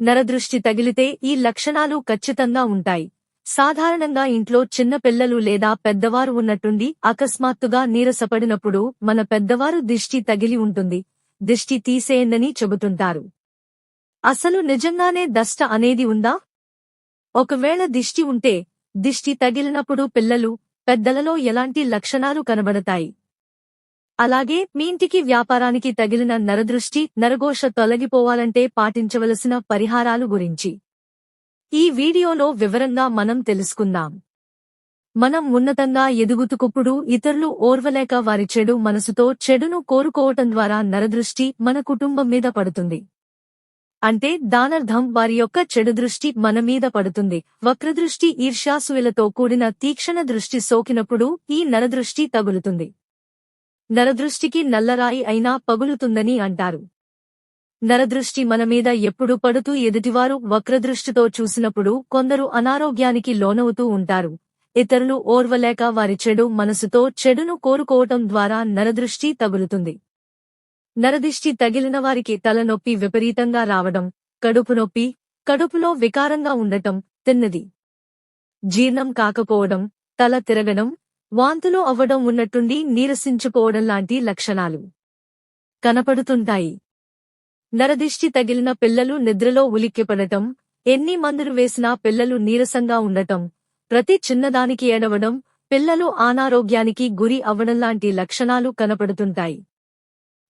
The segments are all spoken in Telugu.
నరదృష్టి తగిలితే ఈ లక్షణాలు ఖచ్చితంగా ఉంటాయి. సాధారణంగా ఇంట్లో చిన్న పిల్లలు లేదా పెద్దవారు ఉన్నట్టుండి అకస్మాత్తుగా నీరసపడినప్పుడు మన పెద్దవారు దిష్టి తగిలి ఉంటుంది. దిష్టి తీసేయందని చెబుతుంటారు. అసలు నిజంగానే దష్ట అనేది ఉందా? ఒకవేళ దిష్టి ఉంటే దిష్టి తగిలినప్పుడు పిల్లలు పెద్దలలో ఎలాంటి లక్షణాలు కనబడతాయి? అలాగే మీ ఇంటికి వ్యాపారానికి తగిలిన నరదృష్టి నరఘోష తొలగిపోవాలంటే పాటించవలసిన పరిహారాలు గురించి. ఈ వీడియోలో వివరంగా మనం తెలుసుకుందాం. మనం ఉన్నతంగా ఎదుగుతుకుప్పుడు ఇతరులు ఓర్వలేక వారి చెడు మనసుతో చెడును కోరుకోవటం ద్వారా నరదృష్టి మన కుటుంబం మీద పడుతుంది. అంటే దానర్థం వారి యొక్క చెడు దృష్టి మన మీద పడుతుంది. వక్రదృష్టి ఈర్ష్యాసులతో కూడిన తీక్షణ దృష్టి సోకినప్పుడు ఈ నరదృష్టి తగులుతుంది. నరదృష్టికి నల్లరాయి అయినా పగులుతుందని అంటారు. నరదృష్టి మన మీద ఎప్పుడు పడుతూ ఎదుటివారు వక్రదృష్టితో చూసినప్పుడు కొందరు అనారోగ్యానికి లోనవుతూ ఉంటారు. ఇతరులు ఓర్వలేక వారి చెడు మనసుతో చెడును కోరుకోవటం ద్వారా నరదృష్టి తగులుతుంది. నరదృష్టి తగిలిన వారికి తలనొప్పి విపరీతంగా రావడం కడుపు నొప్పి కడుపులో వికారంగా ఉండటం తిన్నది. జీర్ణం కాకపోవడం తల తిరగడం వాంతులు అవ్వడం ఉన్నట్టుండి నీరసించుకోవడం లాంటి లక్షణాలు కనపడుతుంటాయి. నరదిష్టి తగిలిన పిల్లలు నిద్రలో ఉలిక్కిపడటం ఎన్ని మందులు వేసినా పిల్లలు నీరసంగా ఉండటం ప్రతి చిన్నదానికి ఏడవడం పిల్లలు అనారోగ్యానికి గురి అవ్వడం లాంటి లక్షణాలు కనపడుతుంటాయి.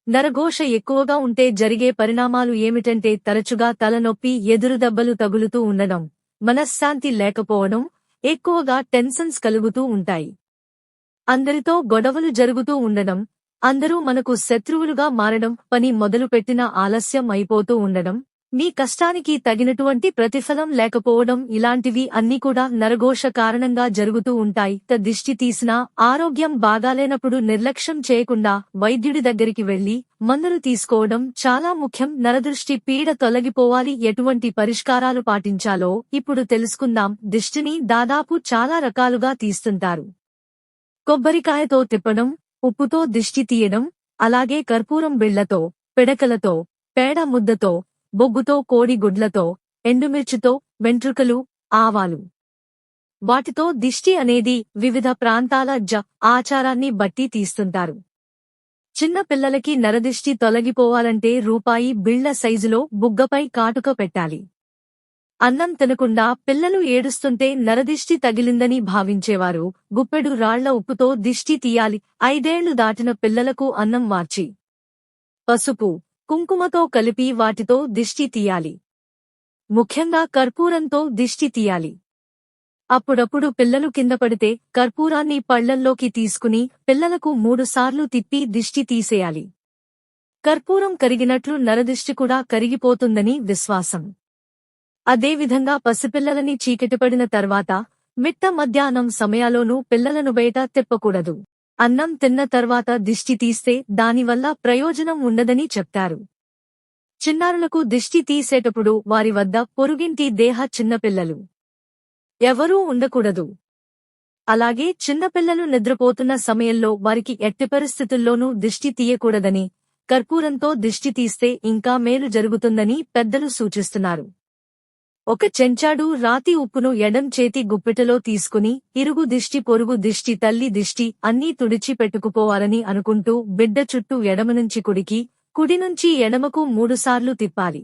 నరఘోష ఎక్కువగా ఉంటే జరిగే పరిణామాలు ఏమిటంటే తరచుగా తలనొప్పి ఎదురుదెబ్బలు తగులుతూ ఉండడం మనశ్శాంతి లేకపోవడం ఎక్కువగా టెన్షన్స్ కలుగుతూ ఉంటాయి. అందరితో గొడవలు జరుగుతూ ఉండడం అందరూ మనకు శత్రువులుగా మారడం పని మొదలుపెట్టిన ఆలస్యం అయిపోతూ ఉండడం మీ కష్టానికి తగినటువంటి ప్రతిఫలం లేకపోవడం ఇలాంటివి అన్నీ కూడా నరఘోష కారణంగా జరుగుతూ ఉంటాయి. త దిష్టి తీసినా ఆరోగ్యం బాగాలేనప్పుడు నిర్లక్ష్యం చేయకుండా వైద్యుడి దగ్గరికి వెళ్ళి మందులు తీసుకోవడం చాలా ముఖ్యం. నరదృష్టి పీడ తొలగిపోవాలి. ఎటువంటి పరిష్కారాలు పాటించాలో ఇప్పుడు తెలుసుకుందాం. దిష్టిని దాదాపు చాలా రకాలుగా తీస్తుంటారు. కొబ్బరికాయతో తిప్పడం ఉప్పుతో దిష్టి తీయడం అలాగే కర్పూరం బిళ్ళతో పిడకలతో పేడ ముద్దతో బొగ్గుతో కోడిగుడ్లతో ఎండుమిర్చితో వెంట్రుకలు ఆవాలు. వాటితో దిష్టి అనేది వివిధ ప్రాంతాల జ ఆచారాన్ని బట్టి తీస్తుంటారు. చిన్న పిల్లలకి నరదిష్టి తొలగిపోవాలంటే రూపాయి బిళ్ళ సైజులో బుగ్గపై కాటుక పెట్టాలి. అన్నం తినకుండా పిల్లలు ఏడుస్తుంటే నరదిష్టి తగిలిందని భావించేవారు. గుప్పెడు రాళ్ళ ఉప్పుతో దిష్టి తీయాలి. ఐదేళ్ళు దాటిన పిల్లలకు అన్నం మార్చి. పసుపు కుంకుమతో కలిపి వాటితో దిష్టి తీయాలి. ముఖ్యంగా కర్పూరంతో దిష్టి తీయాలి. అప్పుడప్పుడు పిల్లలు కింద పడితే కర్పూరాన్ని పళ్ళల్లోకి తీసుకుని పిల్లలకు మూడుసార్లు తిప్పి దిష్టి తీసేయాలి. కర్పూరం కరిగినట్లు నరదిష్టి కూడా కరిగిపోతుందని విశ్వాసం. అదేవిధంగా పసిపిల్లలని చీకటిపడిన తర్వాత మిట్ట మధ్యాహ్నం సమయాలోనూ పిల్లలను బయట తిప్పకూడదు. అన్నం తిన్న తర్వాత దిష్టి తీస్తే దానివల్ల ప్రయోజనం ఉండదని చెప్తారు. చిన్నారులకు దిష్టి తీసేటప్పుడు వారి వద్ద పొరుగింటి దేహ చిన్నపిల్లలు. ఎవరూ ఉండకూడదు. అలాగే చిన్నపిల్లలు నిద్రపోతున్న సమయంలో వారికి ఎట్టి పరిస్థితుల్లోనూ దిష్టి తీయకూడదని కర్పూరంతో దిష్టి తీస్తే ఇంకా మేలు జరుగుతుందని పెద్దలు సూచిస్తున్నారు. ఒక చెంచాడు రాతి ఉప్పును ఎడం చేతి గుప్పెటలో తీసుకుని ఇరుగు దిష్టి పొరుగు దిష్టి తల్లి దిష్టి అన్నీ తుడిచి పెట్టుకుపోవాలని అనుకుంటూ బిడ్డ చుట్టూ ఎడమ నుంచి కుడికి కుడి నుంచి ఎడమకు మూడుసార్లు తిప్పాలి.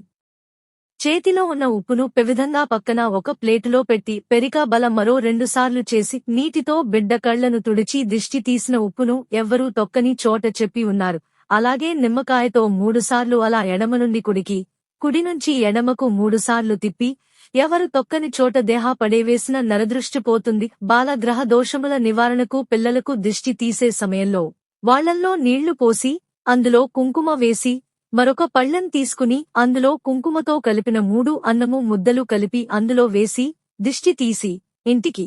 చేతిలో ఉన్న ఉప్పును పెవిధంగా పక్కన ఒక ప్లేటులో పెట్టి పెరికా బల మరో రెండుసార్లు చేసి నీటితో బిడ్డ కళ్ళను తుడిచి దిష్టి తీసిన ఉప్పును ఎవ్వరూ తొక్కని చోట చెప్పి ఉన్నారు. అలాగే నిమ్మకాయతో మూడుసార్లు అలా ఎడమ నుండి కుడికి కుడి నుంచి ఎడమకు మూడుసార్లు తిప్పి ఎవరు తొక్కని చోట దేహా పడేవేసిన నరదృష్టి పోతుంది. బాలగ్రహ దోషముల నివారణకు పిల్లలకు దిష్టి తీసే సమయంలో వాళ్ళల్లో నీళ్ళు పోసి అందులో కుంకుమ వేసి మరొక పళ్ళెం తీసుకుని అందులో కుంకుమతో కలిపిన మూడు అన్నము ముద్దలు కలిపి అందులో వేసి దిష్టి తీసి ఇంటికి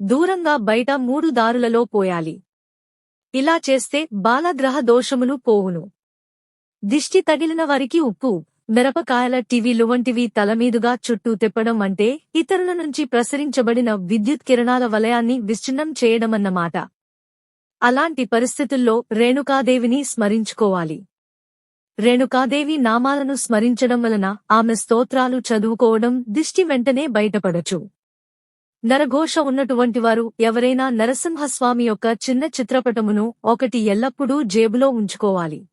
దూరంగా బయట మూడు దారులలో పోయాలి. ఇలా చేస్తే బాలగ్రహ దోషములు పోవును. దిష్టి తగిలిన వారికి ఉప్పు మిరపకాయల టీవీలు వంటివి తలమీదుగా చుట్టూ తిప్పడం అంటే ఇతరుల నుంచి ప్రసరించబడిన విద్యుత్ కిరణాల వలయాన్ని విచ్ఛిన్నం చేయడమన్నమాట. అలాంటి పరిస్థితుల్లో రేణుకాదేవిని స్మరించుకోవాలి. రేణుకాదేవి నామాలను స్మరించడం వలన ఆమె స్తోత్రాలు చదువుకోవడం దిష్టి వెంటనే బయటపడచ్చు. నరఘోష ఉన్నటువంటి వారు ఎవరైనా నరసింహస్వామి యొక్క చిన్న చిత్రపటమును ఒకటి ఎల్లప్పుడూ జేబులో ఉంచుకోవాలి.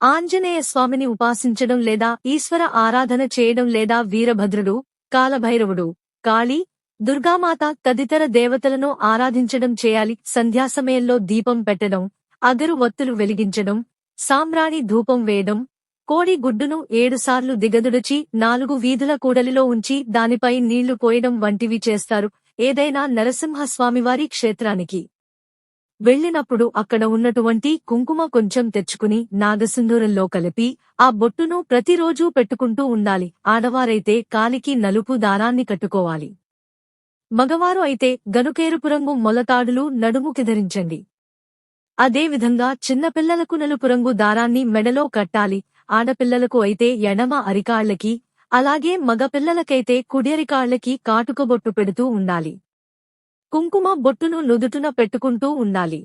ఆంజనేయ స్వామిని ఉపాసించడం లేదా ఈశ్వర ఆరాధన చేయడం లేదా వీరభద్రుడు కాలభైరవుడు కాళీ దుర్గామాత తదితర దేవతలను ఆరాధించడం చేయాలి. సంధ్యా సమయంలో దీపం పెట్టడం అగరు వత్తులు వెలిగించడం సామ్రాణి ధూపం వేయడం కోడి గుడ్డును ఏడుసార్లు దిగదుడిచి నాలుగు వీధుల కూడలిలో ఉంచి దానిపై నీళ్ళు పోయడం వంటివి చేస్తారు. ఏదైనా నరసింహస్వామివారి క్షేత్రానికి వెళ్ళినప్పుడు అక్కడ ఉన్నటువంటి కుంకుమ కొంచెం తెచ్చుకుని నాగసింధూరంలో కలిపి ఆ బొట్టును ప్రతిరోజూ పెట్టుకుంటూ ఉండాలి. ఆడవారైతే కాలికి నలుపు దారాన్ని కట్టుకోవాలి. మగవారు అయితే గనుకేరుపు రంగు మొలతాడులు నడుముకి ధరించండి అదేవిధంగా చిన్నపిల్లలకు నలుపు రంగు దారాన్ని మెడలో కట్టాలి. ఆడపిల్లలకు అయితే ఎడమ అరికాళ్ళకి అలాగే మగపిల్లలకైతే కుడియరికాళ్ళకి కాటుకబొట్టు పెడుతూ ఉండాలి. కుంకుమ బొట్టును నుదుటున పెట్టుకుంటూ ఉండాలి.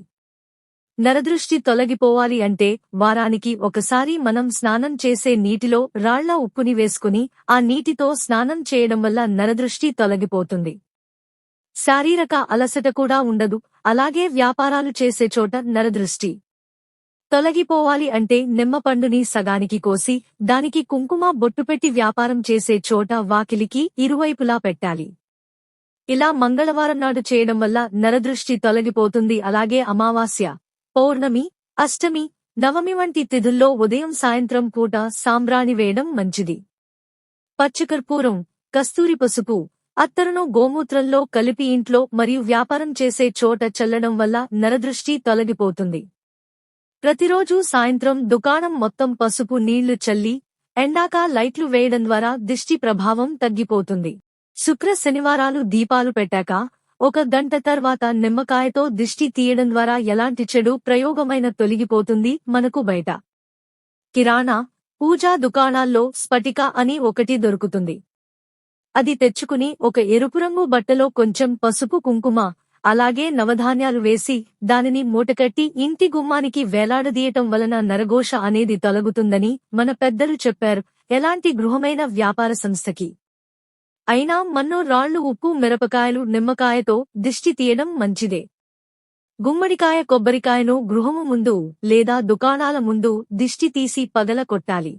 నరదృష్టి తొలగిపోవాలి అంటే వారానికి ఒకసారి మనం స్నానం చేసే నీటిలో రాళ్ళ ఉప్పుని వేసుకుని ఆ నీటితో స్నానం చేయడం వల్ల నరదృష్టి తొలగిపోతుంది. శారీరక అలసట కూడా ఉండదు అలాగే వ్యాపారాలు చేసే చోట నరదృష్టి తొలగిపోవాలి అంటే నిమ్మపండుని సగానికి కోసి దానికి కుంకుమ బొట్టుపెట్టి వ్యాపారం చేసే చోట వాకిలికి ఇరువైపులా పెట్టాలి. ఇలా మంగళవారం నాడు చేయడం వల్ల నరదృష్టి తొలగిపోతుంది. అలాగే అమావాస్య పౌర్ణమి అష్టమి నవమి వంటి తిథుల్లో ఉదయం సాయంత్రం పూట సాంబ్రాణి వేయడం మంచిది. పచ్చకర్పూరం కస్తూరి పసుపు అత్తరును గోమూత్రంలో కలిపి ఇంట్లో మరియు వ్యాపారం చేసే చోట చల్లడం వల్ల నరదృష్టి తొలగిపోతుంది. ప్రతిరోజూ సాయంత్రం దుకాణం మొత్తం పసుపు నీళ్ళు చల్లి ఎండాక లైట్లు వేయడం ద్వారా దిష్టి ప్రభావం తగ్గిపోతుంది. శుక్ర శనివారాలు దీపాలు పెట్టాక ఒక గంట తర్వాత నిమ్మకాయతో దిష్టి తీయడం ద్వారా ఎలాంటి చెడు ప్రయోగమైన తొలగిపోతుంది మనకు బయట. కిరాణా పూజా దుకాణాల్లో స్ఫటిక అని ఒకటి దొరుకుతుంది. అది తెచ్చుకుని ఒక ఎరుపు రంగు బట్టలో కొంచెం పసుపు కుంకుమ అలాగే నవధాన్యాలు వేసి దానిని మూటకట్టి ఇంటి గుమ్మానికి వేలాడదీయటం వలన నరఘోష అనేది తొలగుతుందని మన పెద్దలు చెప్పారు. ఎలాంటి గృహమైన వ్యాపార సంస్థకి? అయినా మన్నో రాళ్ళు ఉప్పు మిరపకాయలు నిమ్మకాయతో దిష్టి తీయడం మంచిదే. గుమ్మడికాయ కొబ్బరికాయను గృహము ముందు లేదా దుకాణాల ముందు దిష్టి తీసి పగల కొట్టాలి.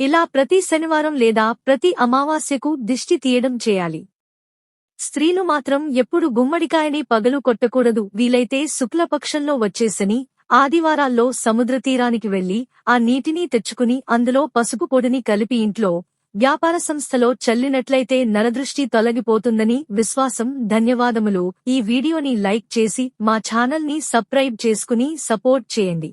ఇలా ప్రతి శనివారం లేదా ప్రతి అమావాస్యకు దిష్టి తీయడం చేయాలి. స్త్రీలు మాత్రం ఎప్పుడు గుమ్మడికాయని పగలు కొట్టకూడదు. వీలైతే శుక్లపక్షంలో వచ్చేసని ఆదివారాల్లో సముద్ర తీరానికి వెళ్ళి ఆ నీటిని తెచ్చుకుని అందులో పసుపు పొడిని కలిపి ఇంట్లో వ్యాపార సంస్థలో చల్లినట్లయితే నరదృష్టి తొలగిపోతుందని విశ్వాసం. ధన్యవాదములు. ఈ వీడియోని లైక్ చేసి మా ఛానల్ని సబ్స్క్రైబ్ చేసుకుని సపోర్ట్ చేయండి.